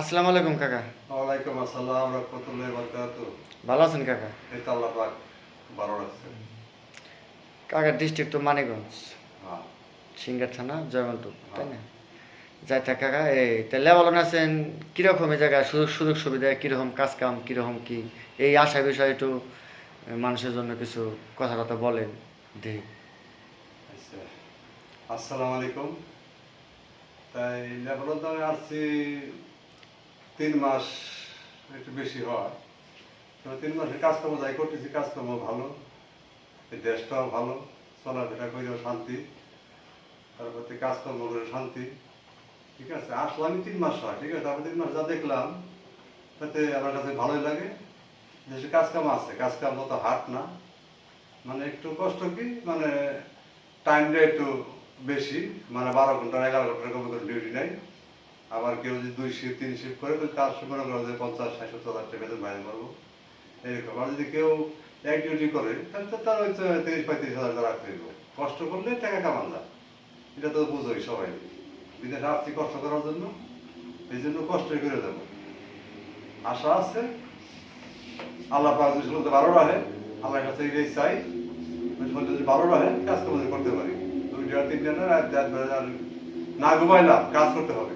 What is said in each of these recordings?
আসসালামু আলাইকুম কাকা। ওয়ালাইকুম আসসালাম রহমতুল্লাহ বরকাত ভালো আছেন কাকা? এই তো আল্লাহ পাক ভালো রাখছে। কাকা ডিস্ট্রিক্ট তো মানিকগঞ্জ। হ্যাঁ। সিঙ্গার থানা জয়মন্টু তাই না? যাই থাক কাকা এই তাহলে বলেন আছেন কীরকম এই জায়গায় সুযোগ সুযোগ সুবিধা কীরকম কাজ কাম কীরকম কি? এই আশা বিষয়ে একটু মানুষের জন্য কিছু কথা কথা বলেন দেখি আচ্ছা। আসসালামু আলাইকুম। তাই লেবানন তো আমি আসছি তিন মাস একটু বেশি হয়। তিন মাসের কাজকর্ম যাই করতেছি, কাজকর্ম ভালো দেশটাও ভালো, চলাফেরা করেও শান্তি তারপর কাজকর্ম করে শান্তি, ঠিক আছে? আসলাম আমি তিন মাস হয়, ঠিক আছে? তারপর তিন মাস যা দেখলাম, তাতে আমার কাছে ভালোই লাগে। দেশে কাজকাম আছে কাজকাম তত হাট না। মানে একটু কষ্ট কি? মানে টাইমটা একটু বেশি মানে বারো ঘণ্টা, এগারো ঘণ্টার কমে করে ডিউটি নেই আবার কেউ যদি দুই শিফট তিন শিফট করে তার সময় মনে করো যে পঞ্চাশ, ষাট, সত্তর হাজার টাকা বেতন বাইরে পারব এরকম আর যদি কেউ এক ডিউটি করে, তাহলে তো তার হচ্ছে তিরিশ, পঁয়ত্রিশ হাজার টাকা রাখতে হইব। কষ্ট করলে টাকা কামান যায় এটা তো বুঝোই সবাই। বিদেশে আসছি কষ্ট করার জন্য, এই জন্য কষ্টই করে দেবো। আশা আছে। আল্লাহ পাক যদি শুনতে ভালো রাখে, আল্লাহর কাছে এটাই চাই। যদি ভালো রাখে কাজ করতে করতে পারি। দুইটা, তিনটা না, রাত না, কাজ করতে হবে।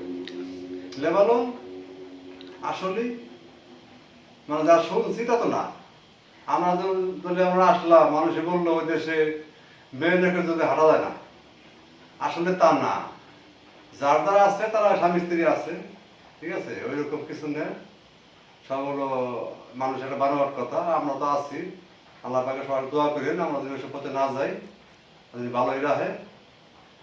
লেবালো আসলে মানে যা শুনছি তা তো না। আমরা যদি আমরা আসলাম, মানুষে বলল ওই দেশে মেয়ে রেখে যদি হাঁটা যায় না। আসলে তা না। যার যারা আছে, তারা স্বামী স্ত্রী আছে। ঠিক আছে? ওই রকম কিছু নেই। সব হলো মানুষের বানোয়ার কথা। আমরা তো আছি। আল্লাহ পাকে সবাই দোয়া করেন, আমরা যদি ওইসব পথে না যাই, যদি ভালোই রাখে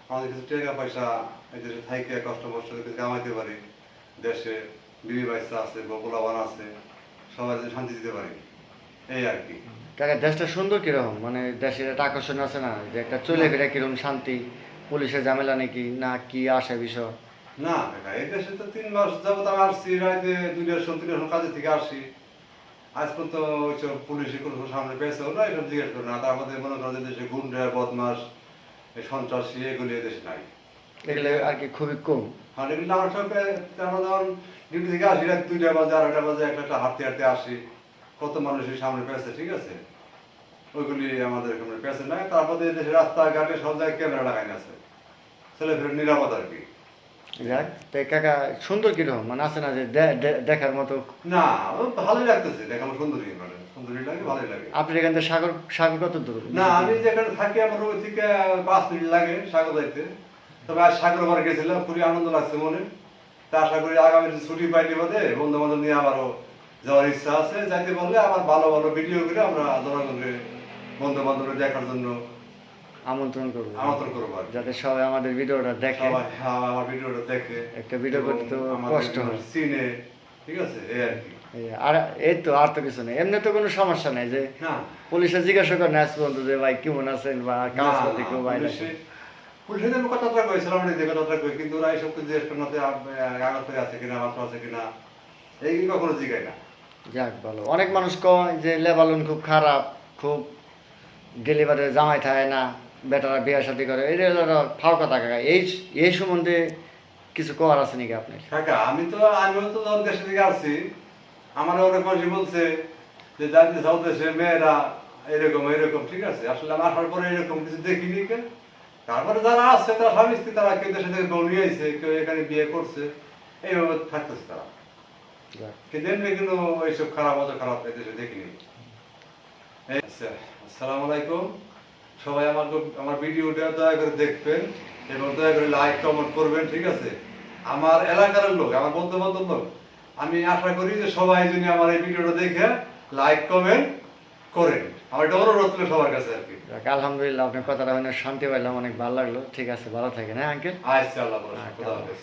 আমাদের কিছু টাকা পয়সা এই দেশে থাইকে কষ্ট কিছু কামাইতে পারি। দেশে বিবি বাইসা আছে বকুলাবান আছে সবাই শান্তি দিতে পারি এই আর কি। কাকা দেশটা সুন্দর কীরকম? মানে দেশের একটা আকর্ষণ আছে না? যে একটা চলে ফিরে কীরকম শান্তি? পুলিশের ঝামেলা নাকি? না কি আসে বিষয়? না কাকা এই দেশে তো তিন মাস যাবত আমি আসছি রাইতে দুইটার সময় তিনটার সময় কাজে থেকে আসি আজ পর্যন্ত ওইসব পুলিশে কোনো সামনে পেয়েছে না এটা জিজ্ঞেস করে না। তার মধ্যে মনে করেন যে দেশে গুন্ডা বদমাস এই সন্ত্রাসী এগুলি এই দেশে নাই। এগুলো আর কি খুবই কম। আর এগুলি আমার সঙ্গে আমরা যখন ডিউটি থেকে আসি রাত দুইটা বাজে আড়াইটা বাজে একটা একটা হাঁটতে হাঁটতে আসি। কত মানুষের সামনে পেয়েছে ঠিক আছে? ওইগুলি আমাদের সামনে পেয়েছে নাই তারপরে দেশে রাস্তাঘাটে সব জায়গায় ক্যামেরা লাগাই আছে। ছেলে ফের নিরাপদ আর কি। যাক তাই কাকা সুন্দর কীরকম মানে আছে না যে দেখার মতো? না ভালোই লাগতেছে দেখানো সুন্দরী মানে সুন্দরী লাগে ভালোই লাগে। আপনি এখান থেকে সাগর সাগর কত দূর? না আমি যেখানে থাকি আমার ওই থেকে পাঁচ মিনিট লাগে সাগর যাইতে। তবে আজ সাগর বার গেছিলাম খুবই আনন্দ লাগছে মনে। তা আশা করি আগামী ছুটি পাইলে বাদে বন্ধু বান্ধব নিয়ে আমারও যাওয়ার ইচ্ছা আছে। যাইতে পারলে আবার ভালো ভালো ভিডিও করে আমরা জনগণকে বন্ধু বান্ধব দেখার জন্য আমন্ত্রণ করব। আমন্ত্রণ করব যাতে সবাই আমাদের ভিডিওটা দেখে। সবাই হ্যাঁ, আমার ভিডিওটা দেখে। একটা ভিডিও করতে তো কষ্ট হয়। সিনে ঠিক আছে? এই আর কি। আর এই তো আর তো কিছু নেই। এমনি তো কোনো সমস্যা নেই যে পুলিশে জিজ্ঞাসা করে না আজ পর্যন্ত যে ভাই কেমন আছেন? বা কাজ করতে কেউ বাইরে পুলিশে- পুলিশে আমি কথাটা কইছিলাম না যে কথাটা কই কিন্তু ওরা এইসব জিজ্ঞেস করে না যে আছে কিনা মাত্র আছে কিনা এই কখনো জিগায় না। যাক ভালো। অনেক মানুষ কয় যে লেবালন খুব খারাপ খুব বাদে জামাই থাকে না বেটারা বিয়ে শাদি করে হলো ফাও কথা কাকা এই এই সম্বন্ধে কিছু করার আছে নাকি আপনার? কাকা আমি তো আমিও তো যখন দেশে থেকে আসছি আমার অনেক মানুষ বলছে যে জানতে সাউথ দেশে মেয়েরা এরকম এরকম ঠিক আছে? আসলে আমি আসার পরে এরকম কিছু দেখিনি কে। তারপরে যারা আসছে তারা স্বামী স্ত্রী তারা কেউ দেশে থেকে নিয়ে আইছে কেউ এখানে বিয়ে করছে এইভাবে থাকতেছে তারা। কিন্তু এমনি কিন্তু এইসব খারাপ অত খারাপ এদেশে দেখিনি। আসসালামু আলাইকুম। সবাই আমার আমার ভিডিওটা দয়া করে দেখবেন এবং দয়া করে লাইক কমেন্ট করবেন ঠিক আছে? আমার এলাকার লোক আমার বন্ধু বান্ধব লোক আমি আশা করি যে সবাই যদি আমার এই ভিডিওটা দেখে লাইক কমেন্ট করেন। আমার এটা অনুরোধ ছিল সবার কাছে আর কি। আলহামদুলিল্লাহ আপনার কথাটা অনেক শান্তি পাইলাম অনেক ভালো লাগল। ঠিক আছে ভালো থাকেন হ্যাঁ আঙ্কেল? আচ্ছা আল্লাহ খুদা হাফেজ।